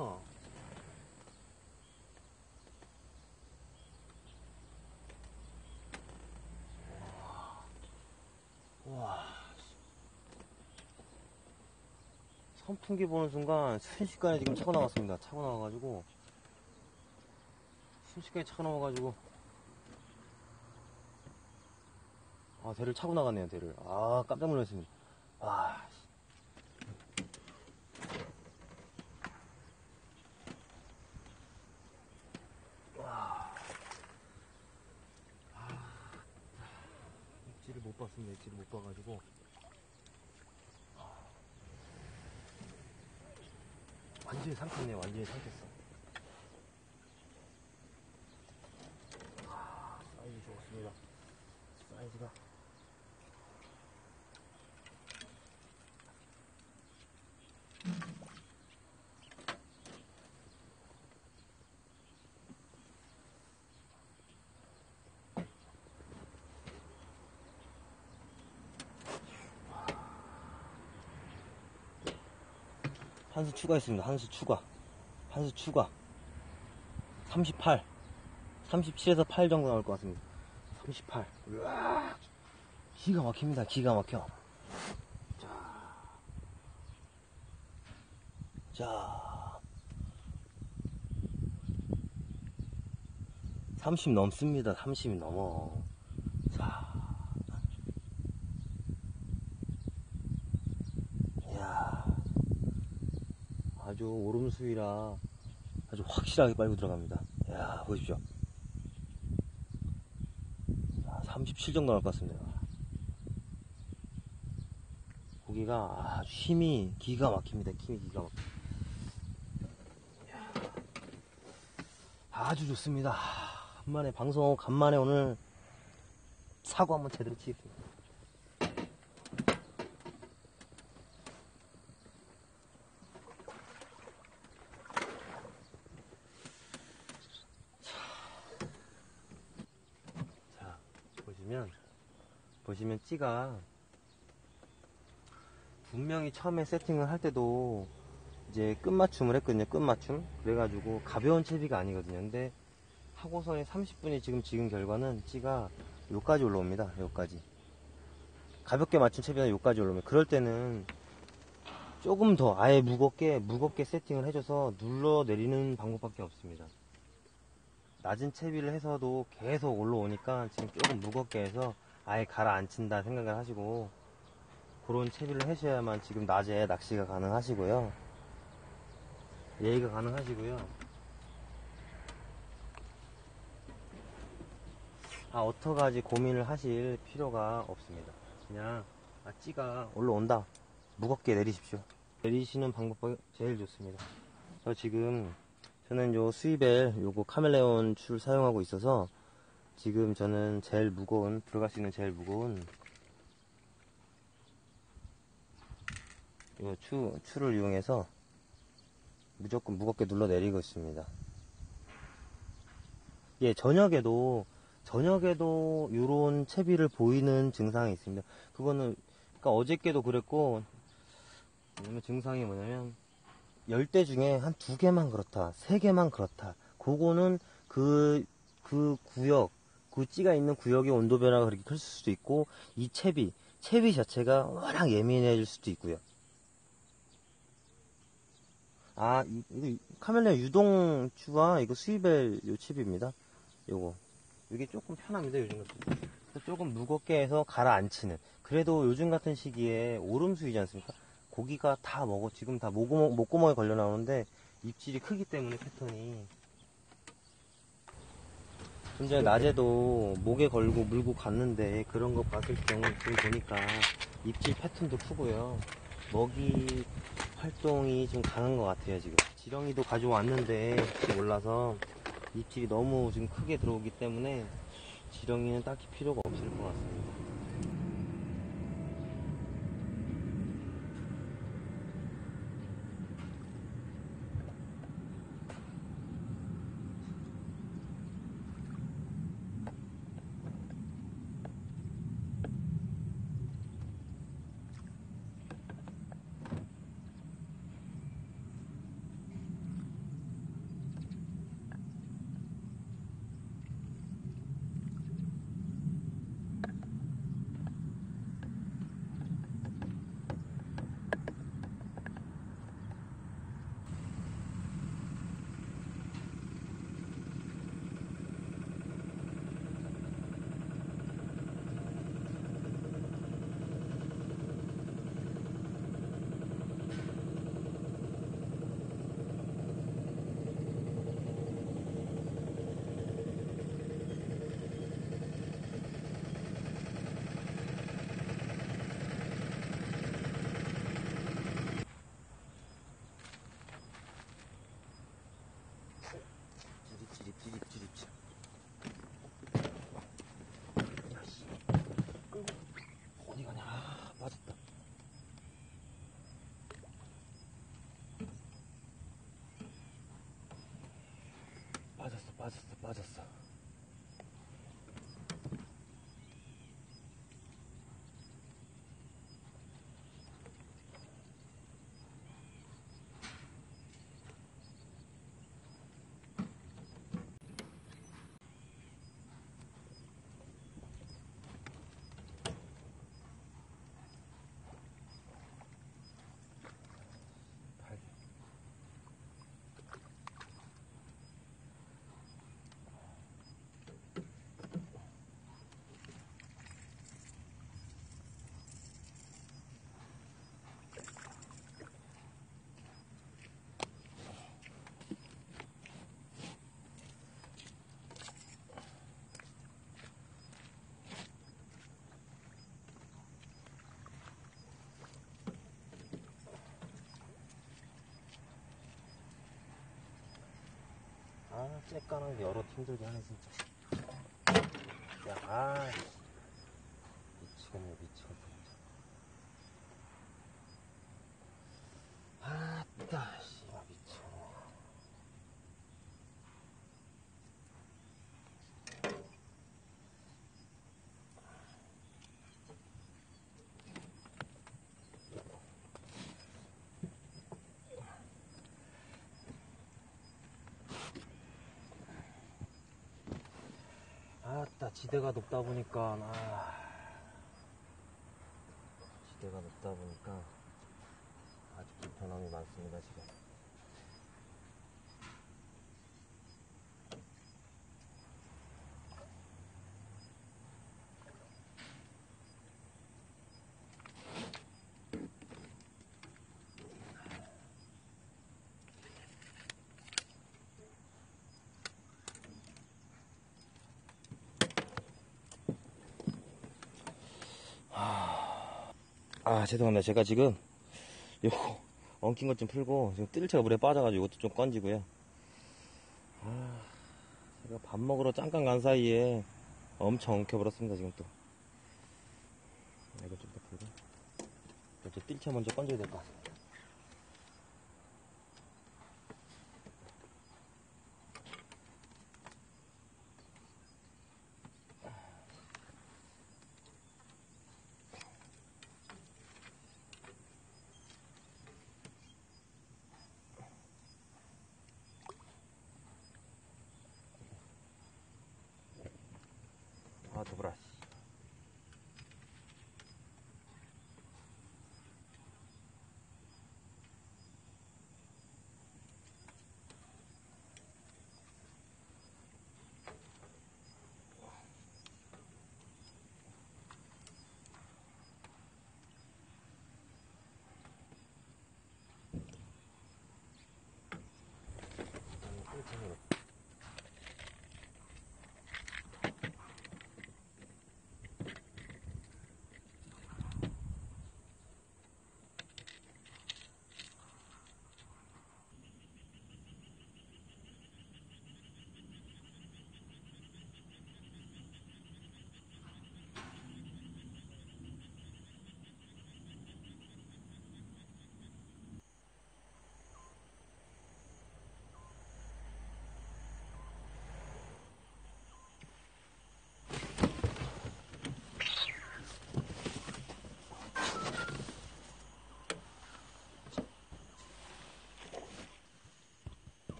뭐야? 와. 선풍기 보는 순간 순식간에 지금 차고 나왔습니다. 차고 나와가지고 순식간에 차고 나와가지고 아 대를 차고 나갔네요 대를 아 깜짝 놀랐습니다. 와. 와. 아, 입질을 못 봐가지고. 완전히 삼켰네, 완전히 삼켰어. 아, 사이즈 좋습니다. 사이즈가. 한 수 추가했습니다. 한 수 추가. 한 수 추가. 38. 37에서 8 정도 나올 것 같습니다. 38. 우와. 기가 막힙니다. 기가 막혀. 자. 자. 30 넘습니다. 30이 넘어. 자. 이야. 아주 오름수위라 아주 확실하게 빨고 들어갑니다. 야 보십시오. 37 정도 나올 것 같습니다. 고기가 아주 힘이 기가 막힙니다. 힘이 기가 막. 아주 좋습니다. 간만에 방송 간만에 오늘 사고 한번 제대로 치겠습니다. 자, 보시면, 보시면 찌가 분명히 처음에 세팅을 할 때도 이제 끝맞춤을 했거든요. 끝맞춤. 그래가지고 가벼운 채비가 아니거든요. 근데 하고서의 30분이 지금 지금 결과는 찌가 요까지 올라옵니다. 요까지. 가볍게 맞춘 채비가 요까지 올라오면 그럴 때는 조금 더 아예 무겁게 무겁게 세팅을 해줘서 눌러 내리는 방법밖에 없습니다. 낮은 채비를 해서도 계속 올라오니까 지금 조금 무겁게 해서 아예 가라앉힌다 생각을 하시고 그런 채비를 하셔야만 지금 낮에 낚시가 가능하시고요. 예의가 가능하시고요. 아, 어떡하지 고민을 하실 필요가 없습니다. 그냥, 아, 찌가 올라온다. 무겁게 내리십시오. 내리시는 방법이 제일 좋습니다. 저 지금 저는 요 스위벨 요거 카멜레온 줄 사용하고 있어서 지금 저는 제일 무거운 들어갈 수 있는 제일 무거운 요 추, 추를 이용해서 무조건 무겁게 눌러 내리고 있습니다. 예, 저녁에도 저녁에도 요런 채비를 보이는 증상이 있습니다. 그거는 그러니까 어저께도 그랬고 증상이 뭐냐면 10대 중에 한 두 개만 그렇다, 세 개만 그렇다. 그거는 그, 그 구역, 그 찌가 있는 구역의 온도 변화가 그렇게 클 수도 있고, 이 채비, 채비 자체가 워낙 예민해질 수도 있고요. 아, 이, 이거 카멜레 유동추와 이거 스위벨 요 칩입니다. 요거. 이게 조금 편합니다, 요즘 같은. 조금 무겁게 해서 가라앉히는. 그래도 요즘 같은 시기에 오름수이지 않습니까? 고기가 다 먹어. 지금 다 목구멍, 목구멍에 걸려 나오는데 입질이 크기 때문에 패턴이. 좀 전에 낮에도 목에 걸고 물고 갔는데 그런 거 봤을 경우 보니까 입질 패턴도 크고요. 먹이 활동이 좀 강한 것 같아요, 지금. 지렁이도 가져왔는데 혹시 몰라서 입질이 너무 지금 크게 들어오기 때문에 지렁이는 딱히 필요가 없을 것 같습니다. 빠졌어, 빠졌어. 쬐까는 게 여러 힘들게 하네, 진짜. 야, 아, 씨. 미치겠네, 미치겠다, 진짜. 아, 따, 씨, 아, 미치겠네. 아따 지대가 높다 보니까 아. 지대가 높다 보니까 아주 불편함이 많습니다 지금 아 죄송합니다. 제가 지금 요거 엉킨 것 좀 풀고 지금 뜰채가 물에 빠져가지고 이것도 좀 건지고요. 아 제가 밥 먹으러 잠깐 간 사이에 엄청 엉켜버렸습니다 지금 또. 아, 이거 좀 더 풀고. 이제 뜰채 먼저 건져야 될것아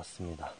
나왔습니다.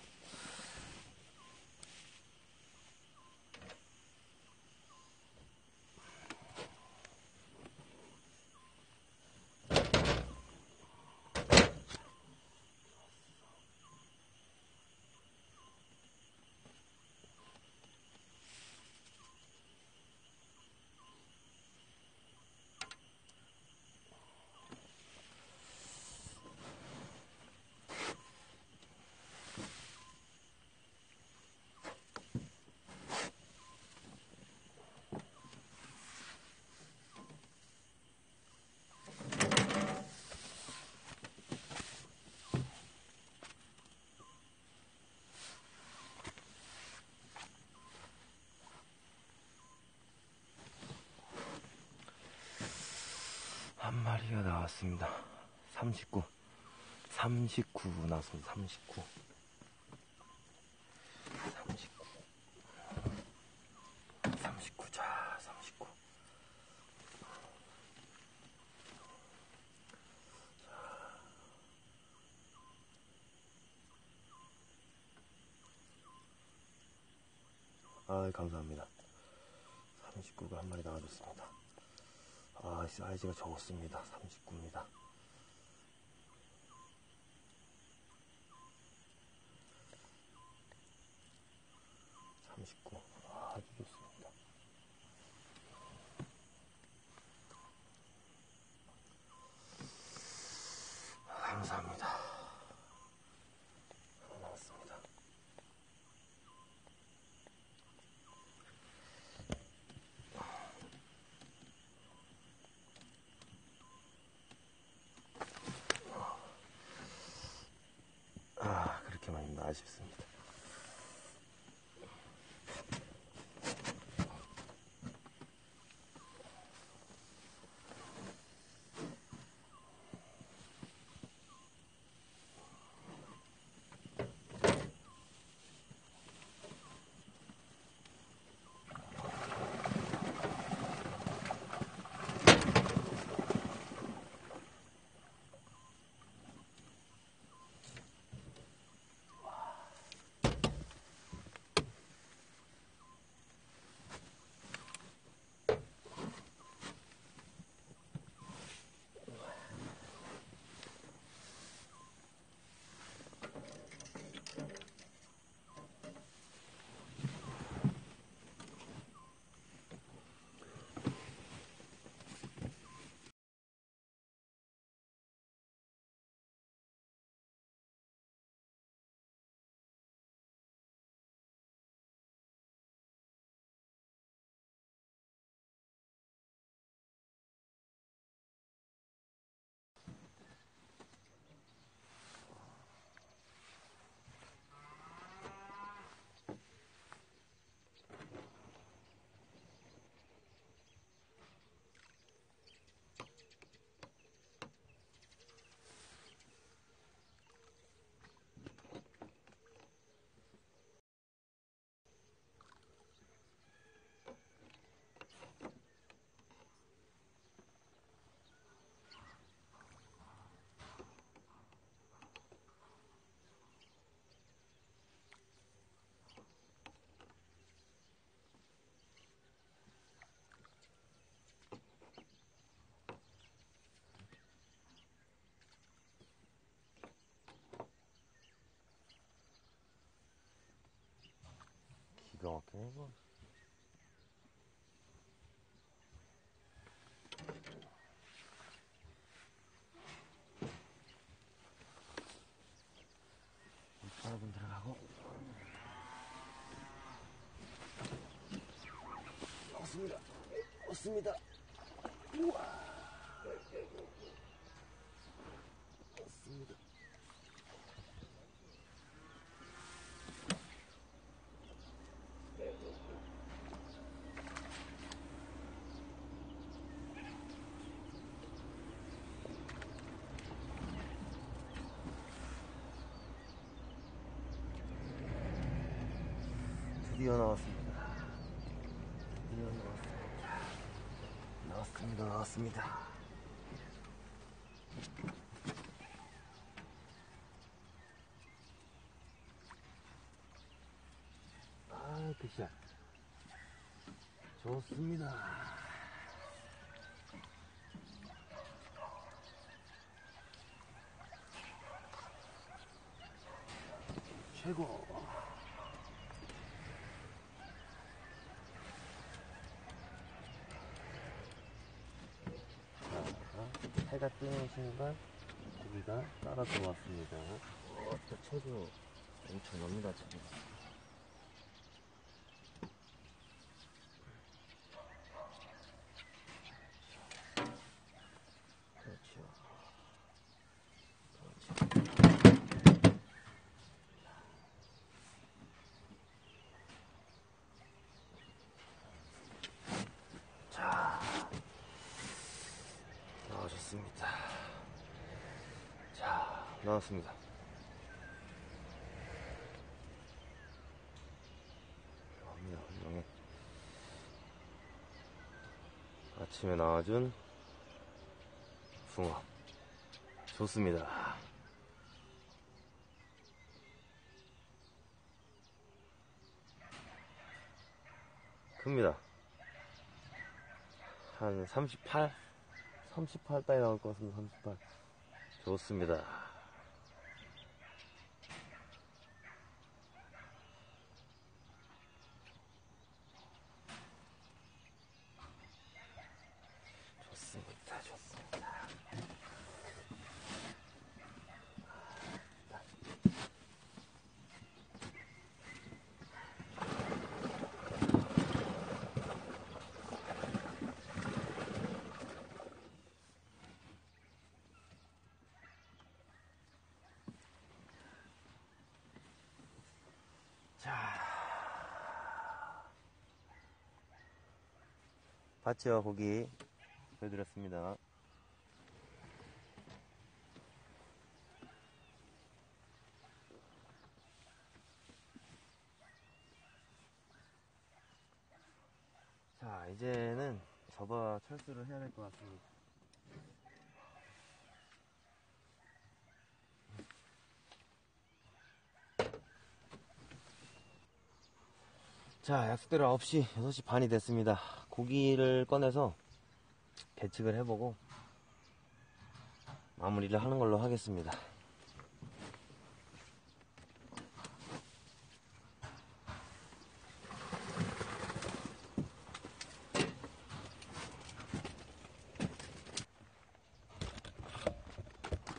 나왔습니다. 39. 39 나왔습니다. 39. 39. 39. 자, 39. 아, 감사합니다. 39가 한 마리 나와줬습니다. 아, 사이즈가 적었습니다. 39입니다. 삼십구 아주 좋습니다. 감사합니다. 기가 막히네, 이거. 여러분 들어가고. 왔습니다. 왔습니다. 우와. 드디어 나왔습니다. 드디어 나왔습니다. 나왔습니다. 나왔습니다. 아, 굿샷. 좋습니다. 최고. 자, 해가 뜨는 순간 고기가 따라 들어왔습니다. 어, 저 채도 엄청납니다, 지금. 그렇죠. 그렇죠. 자, 나와줬습니다. 나왔습니다. 나옵니다. 훌륭해. 아침에 나와준 붕어. 좋습니다. 큽니다. 한 38? 38 따위 나올 것 같습니다. 38. 좋습니다. 좋습니다. 좋습니다. 자. 봤죠? 고기. 보여드렸습니다. 자, 이제는 접어 철수를 해야 될 것 같습니다. 자, 약속대로 9시, 6시 반이 됐습니다. 고기를 꺼내서 계측을 해보고 마무리를 하는 걸로 하겠습니다.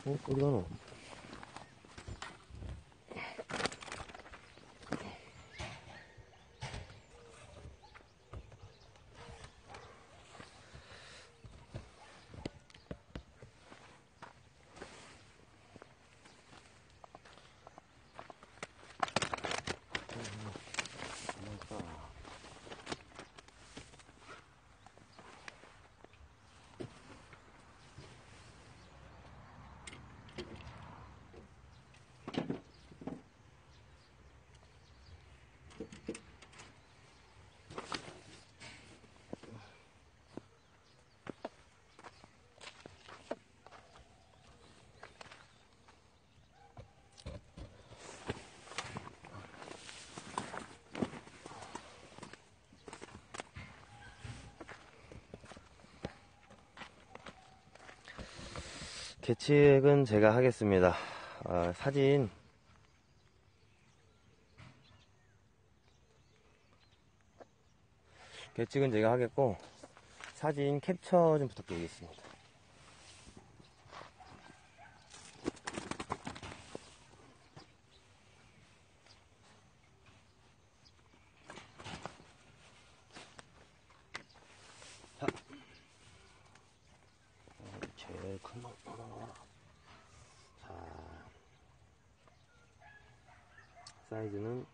어? 어디 가노? 계측은 제가 하겠습니다. 아, 사진 계측은 제가 하겠고 사진 캡처 좀 부탁드리겠습니다. 자, 어, 제일 큰 놈. 하나. 자, 사이즈는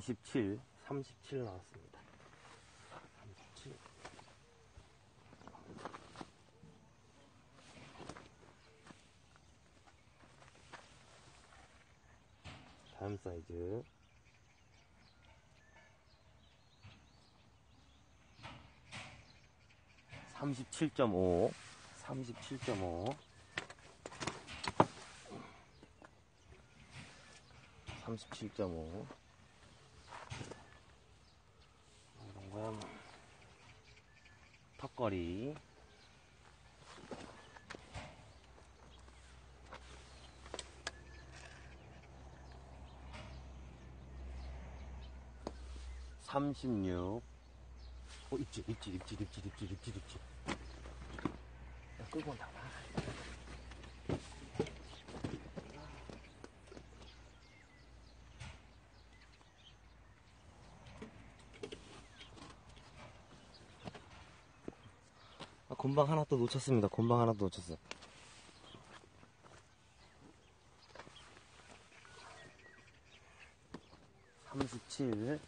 37, 37 나왔습니다. 37. 다음 사이즈. 삼십칠 점 오, 삼십칠 점 오, 삼십칠 점 오. 거야. 턱걸이. 삼십육. 어, 입질, 입질, 입질, 입질, 입질, 입질, 입질. 야, 끌고 온다. 곰방 하나 또 놓쳤습니다. 곰방 하나 또 놓쳤어. 삼십칠.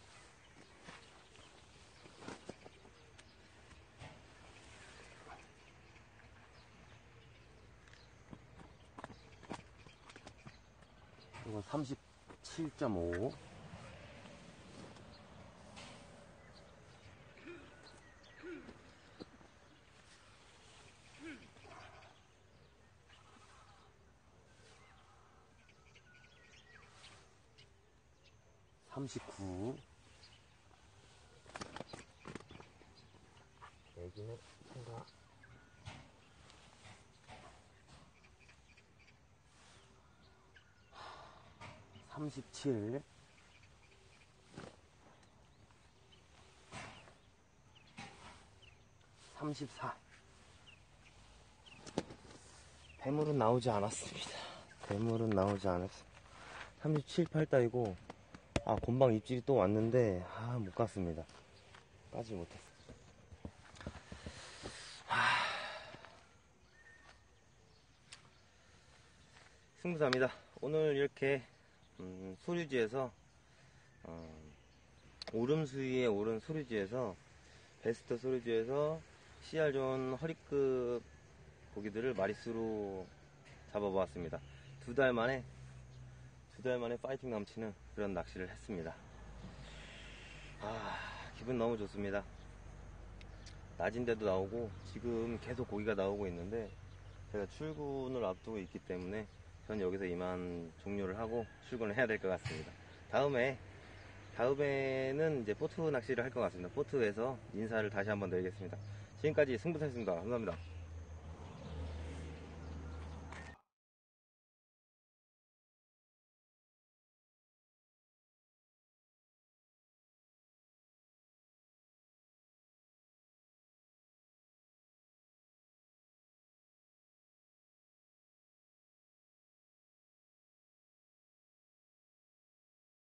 이건 37.5. 39 애기는 생각 37 34 대물은 나오지 않았습니다. 대물은 나오지 않았습니다. 37, 8 따이고 아 곤방 입질이 또 왔는데 아 못 갔습니다. 까지 못했어. 승부사입니다. 오늘 이렇게 음, 소류지에서 어, 오름 수위에 오른 소류지에서 베스트 소류지에서 CR 존 허리급 고기들을 마리수로 잡아보았습니다. 두 달 만에 두 달 만에 파이팅 넘치는 그런 낚시를 했습니다. 아 기분 너무 좋습니다. 낮인데도 나오고 지금 계속 고기가 나오고 있는데 제가 출근을 앞두고 있기 때문에 전 여기서 이만 종료를 하고 출근을 해야 될 것 같습니다. 다음에 다음에는 이제 포트 낚시를 할 것 같습니다. 포트에서 인사를 다시 한번 드리겠습니다. 지금까지 승부사였습니다. 감사합니다.